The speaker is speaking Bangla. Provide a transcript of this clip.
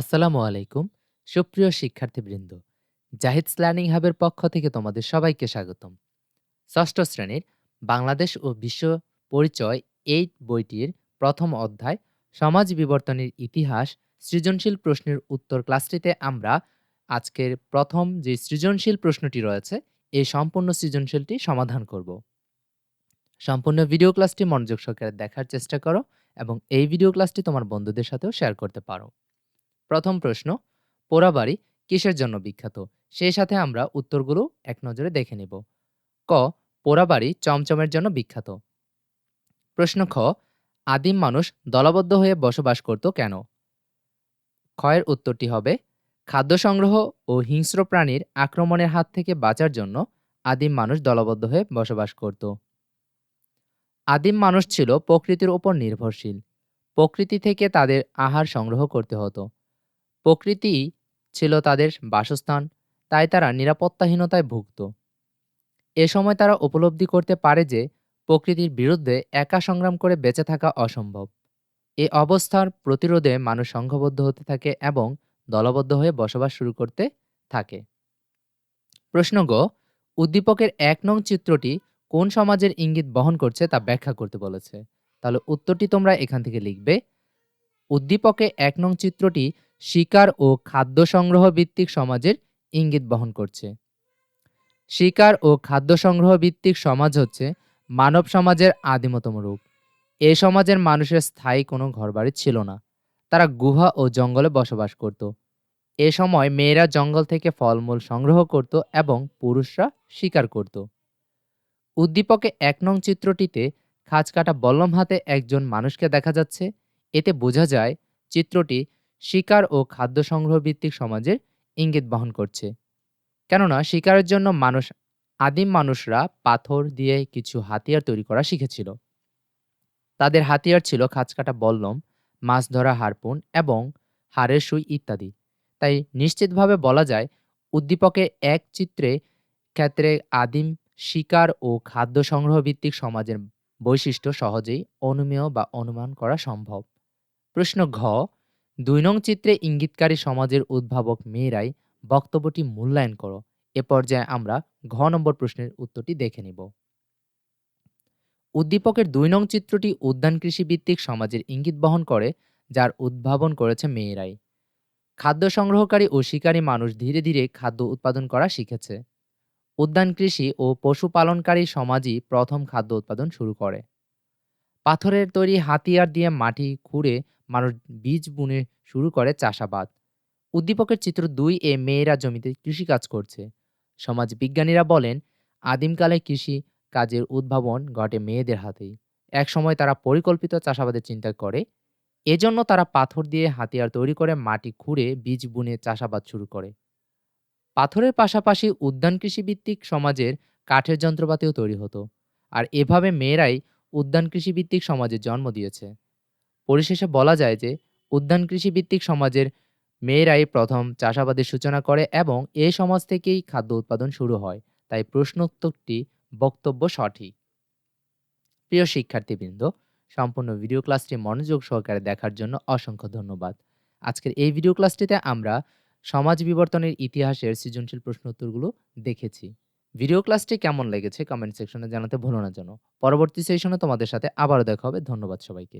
আসসালামু আলাইকুম, সুপ্রিয় শিক্ষার্থীবৃন্দ। জাহিদস লার্নিং হাবের পক্ষ থেকে তোমাদের সবাইকে স্বাগতম। ষষ্ঠ শ্রেণির বাংলাদেশ ও বিশ্ব পরিচয় এই বইটির প্রথম অধ্যায়, সমাজ বিবর্তনের ইতিহাস, সৃজনশীল প্রশ্নের উত্তর ক্লাসটিতে আমরা আজকের প্রথম যে সৃজনশীল প্রশ্নটি রয়েছে, এই সম্পূর্ণ সৃজনশীলটি সমাধান করব। সম্পূর্ণ ভিডিও ক্লাসটি মনোযোগ সহকারে দেখার চেষ্টা করো এবং এই ভিডিও ক্লাসটি তোমার বন্ধুদের সাথেও শেয়ার করতে পারো। প্রথম প্রশ্ন পোড়াবাড়ি কিসের জন্য বিখ্যাত? সেই সাথে আমরা উত্তরগুলো এক নজরে দেখে নেব। ক পোড়াবাড়ি চমচমের জন্য বিখ্যাত? প্রশ্ন খ, আদিম মানুষ দলবদ্ধ হয়ে বসবাস করত কেন? ক্ষয়ের উত্তরটি হবে, খাদ্য সংগ্রহ ও হিংস্র প্রাণীর আক্রমণের হাত থেকে বাঁচার জন্য আদিম মানুষ দলবদ্ধ হয়ে বসবাস করত। আদিম মানুষ ছিল প্রকৃতির উপর নির্ভরশীল। প্রকৃতি থেকে তাদের আহার সংগ্রহ করতে হতো। প্রকৃতি ছিল তাদের বাসস্থান, তাই তারা নিরাপত্তাহীনতায় ভুগত। এ সময় তারা উপলব্ধি করতে পারে যে প্রকৃতির বিরুদ্ধে একা সংগ্রাম করে বেঁচে থাকা অসম্ভব। এ অবস্থার প্রতিরোধে মানুষ সংঘবদ্ধ হতে থাকে এবং দলবদ্ধ হয়ে বসবাস শুরু করতে থাকে। প্রশ্ন গ, উদ্দীপকের এক নং চিত্রটি কোন সমাজের ইঙ্গিত বহন করছে তা ব্যাখ্যা করতে বলেছে। তাহলে উত্তরটি তোমরা এখান থেকে লিখবে। উদ্দীপকে এক নং চিত্রটি শিকার ও খাদ্য সংগ্রহ ভিত্তিক সমাজের ইঙ্গিত বহন করছে। শিকার ও খাদ্য সংগ্রহ ভিত্তিক সমাজ হচ্ছে মানব সমাজের আদিমতম রূপ। এ সমাজের মানুষের স্থায়ী কোনো ঘরবাড়ি ছিল না। তারা গুহা ও জঙ্গলে বসবাস করত। এ সময় মেয়েরা জঙ্গল থেকে ফলমূল সংগ্রহ করত এবং পুরুষরা শিকার করত। উদ্দীপকে এক নং চিত্রটিতে খাঁজ কাটা বল্লম হাতে একজন মানুষকে দেখা যাচ্ছে। এতে বোঝা যায়, চিত্রটি শিকার ও খাদ্য সংগ্রহ ভিত্তিক সমাজের ইঙ্গিত বহন করছে। কেননা, শিকারের জন্য মানুষ, আদিম মানুষরা পাথর দিয়ে কিছু হাতিয়ার তৈরি করা শিখেছিল। তাদের হাতিয়ার ছিল খাঁচকাটা বল্লম, মাছ ধরা হারপুন এবং হাড়ের সুই ইত্যাদি। তাই নিশ্চিতভাবে বলা যায় উদ্দীপকে এক চিত্রে ক্ষেত্রে আদিম শিকার ও খাদ্য সংগ্রহ ভিত্তিক সমাজের বৈশিষ্ট্য সহজেই অনুমেয় বা অনুমান করা সম্ভব। প্রশ্ন ঘ দুই নং চিত্রে ইঙ্গিতকারী সমাজের উদ্ভাবক মেয়েরাই বক্তব্যটি মূল্যায়ন করো। এ পর্যায়ে আমরা ঘ নম্বর প্রশ্নের উত্তরটি দেখে নিব। উদ্দীপকের দুই নং চিত্রটি উদ্যান কৃষি ভিত্তিক সমাজের ইঙ্গিত বহন করে, যার উদ্ভাবন করেছে মেয়েরাই। খাদ্য সংগ্রহকারী ও শিকারী মানুষ ধীরে ধীরে খাদ্য উৎপাদন করা শিখেছে। উদ্যান কৃষি ও পশুপালনকারী সমাজই প্রথম খাদ্য উৎপাদন শুরু করে। পাথরের তৈরি হাতিয়ার দিয়ে মাটি খুঁড়ে মানুষ বীজ বুনে শুরু করে চাষাবাদ। উদ্দীপকের চিত্র দুই এ মেয়েরা জমিতে কৃষিকাজ করছে। সমাজ বিজ্ঞানীরা বলেন, আদিমকালে কৃষি কাজের উদ্ভাবন ঘটে মেয়েদের হাতেই। একসময় তারা পরিকল্পিত চাষাবাদের চিন্তা করে। এজন্য তারা পাথর দিয়ে হাতিয়ার তৈরি করে মাটি খুঁড়ে বীজ বুনে চাষাবাদ শুরু করে। পাথরের পাশাপাশি উদ্যান কৃষিভিত্তিক সমাজের কাঠের যন্ত্রপাতিও তৈরি হতো। আর এভাবে মেয়েরাই উদ্যান কৃষিভিত্তিক সমাজের জন্ম দিয়েছে। পরিশেষে বলা যায় যে, উদ্যান কৃষিভিত্তিক সমাজের মেয়েরাই প্রথম চাষাবাদের সূচনা করে এবং এ সমাজ থেকেই খাদ্য উৎপাদন শুরু হয়। তাই প্রশ্নোত্তরটি বক্তব্য সঠিক। প্রিয় শিক্ষার্থীবৃন্দ, সম্পূর্ণ ভিডিও ক্লাসটি মনোযোগ সহকারে দেখার জন্য অসংখ্য ধন্যবাদ। আজকের এই ভিডিও ক্লাসটিতে আমরা সমাজ বিবর্তনের ইতিহাসের সৃজনশীল প্রশ্ন উত্তরগুলো দেখেছি। ভিডিও ক্লাসটি কেমন লেগেছে কমেন্ট সেকশনে জানাতে ভুলো না যেন। পরবর্তী সেশনে তোমাদের সাথে আবারও দেখা হবে। ধন্যবাদ সবাইকে।